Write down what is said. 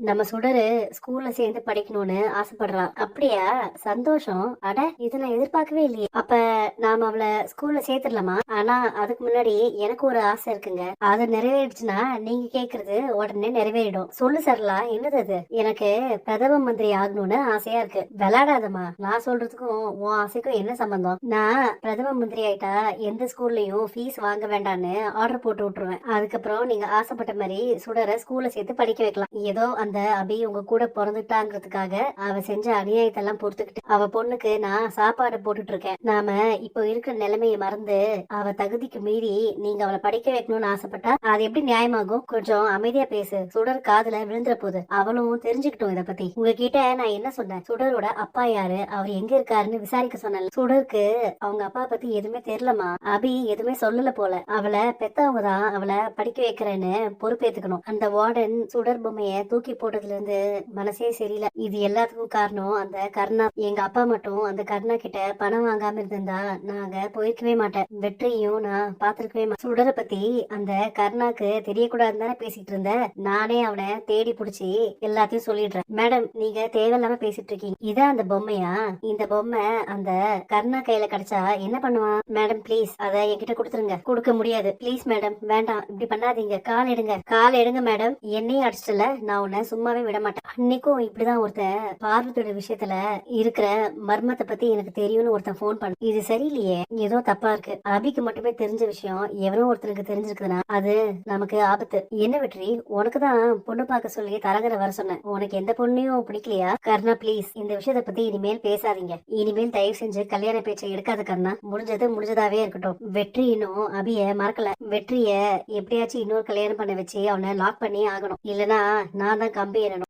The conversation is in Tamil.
நம்ம சுடரு ஸ்கூல்ல சேர்ந்து படிக்கணும்னு ஆசைப்படுறான் அப்படியா? சந்தோஷம். அட இது நான் எதிர்பார்க்கவே இல்லையே. அப்ப நாம அவளை ஸ்கூல்ல சேர்த்துடலாமா? ஆனா அதுக்கு முன்னாடி எனக்கு ஒரு ஆசை இருக்குங்க. அது நிறைவேறிடுச்சுன்னா நீங்க கேக்குறது உடனே நிறைவேறிடும். சொல்லு சரலா என்னது அது? எனக்கு பிரதம மந்திரி ஆகணும்னு ஆசையா இருக்கு. விளையாடாதம்மா. நான் சொல்றதுக்கும் உன் ஆசைக்கும் என்ன சம்பந்தம்? நான் பிரதம மந்திரி ஆயிட்டா எந்த ஸ்கூல்லயும் ஃபீஸ் வாங்க வேண்டாம்னு ஆர்டர் போட்டு விட்டுருவேன். அதுக்கப்புறம் நீங்க ஆசைப்பட்ட மாதிரி சுடரை ஸ்கூல்ல சேர்த்து படிக்க வைக்கலாம். ஏதோ அந்த அந்த அபி உங்க கூட பிறந்துட்டாங்கிறதுக்காக அவ செஞ்ச அநியாயத்தெல்லாம் பொறுத்துக்கிட்டு அவ பொண்ணுக்கு நான் சாப்பாடு போட்டுட்டு இருக்கேன் நாம இப்போ இருக்கிற நிலைமையை மறந்து அவ தகுதிக்கு மீறி நீங்க அவளை படிக்க வைக்கணும்னு ஆசைப்பட்டா அது எப்படி நியாயமாகும்? கொஞ்சம் அமைதியா பேசு. சுடர் காதுல விழுந்துற போகுது அவளும் தெரிஞ்சுக்கிட்டோம் இத பத்தி. உங்ககிட்ட நான் என்ன சொன்னேன்? சுடரோட அப்பா யாரு? அவர் எங்க இருக்காருன்னு விசாரிக்க சொன்னேன் சுடருக்கு அவங்க அப்பா பத்தி எதுவுமே தெரியலமா அபி எதுவுமே சொல்லல போல. அவளை பெத்தவங்க தான் அவளை படிக்க வைக்கிறேன்னு பொறுப்பேத்துக்கணும். அந்த வார்டன் சுடர் பொம்மைய தூக்கி போட்டதுல இருந்து மனசே சரியில்லை. இது எல்லாத்துக்கும் காரணம் அந்த கர்ணா. எங்க அப்பா மட்டும் அந்த கர்ணா கிட்ட பணம் வாங்காம இருந்திருந்தா நாங்க போயிருக்கவே மாட்டேன். வெற்றியும் நான் பாத்திருக்கவே மாட்டேன் சுடரை பத்தி அந்த கர்ணாக்கு தெரியக்கூடாதுன்னு தானே பேசிட்டு இருந்த. நானே அவனை தேடி புடிச்சு எல்லாத்தையும் சொல்லிடுறேன். மேடம் நீங்க தேவையில்லாம பேசிட்டு இருக்கீங்க. இதான் அந்த பொம்மையா? இந்த பொம்மை அந்த கர்ணா கையில கிடைச்சா என்ன பண்ணுவான்? மேடம் ப்ளீஸ் அத என்கிட்ட கொடுத்துருங்க. கொடுக்க முடியாது. ப்ளீஸ் மேடம் வேண்டாம். இப்படி பண்ணாதீங்க. கால் எடுங்க. கால் எடுங்க மேடம். என்னையும் அடிச்சிட்டல நான் உன்னை சும்மாவே விட மாட்டேன் அன்னைக்கும் இப்படிதான் ஒருத்தன் பார்வதியோட விஷயத்துல இருக்கிற மர்மத்தை பத்தி எனக்கு தெரியும்னு ஒருத்தன் போன் பண்ண. இது சரியில்லையே ஏதோ தப்பா இருக்கு. அபிக்கு மட்டுமே தெரிஞ்ச விஷயம் எவனோ ஒருத்தனுக்கு தெரிஞ்சிருக்குதுன்னா அது நமக்கு ஆபத்து. என்ன வெற்றி? உனக்கு தான் பொண்ணு பார்க்க சொல்லி தரகரை வர சொன்னேன். உனக்கு எந்த பொண்ணையும் பிடிக்கலையா? கர்ணா ப்ளீஸ் இந்த விஷயத்தை பத்தி இனிமேல் பேசாதீங்க. இனிமேல் தயவு செஞ்சு கல்யாண பேச்சை எடுக்காத கர்ணா. முடிஞ்சது முடிஞ்சதாவே இருக்கட்டும். வெற்றி இன்னும் அபிய மறக்கல. வெற்றிய எப்படியாச்சும் இன்னொரு கல்யாணம் பண்ண வச்சு அவனை லாக் பண்ணி ஆகணும். இல்லனா நான் தான் கம்பி ஏறணும்.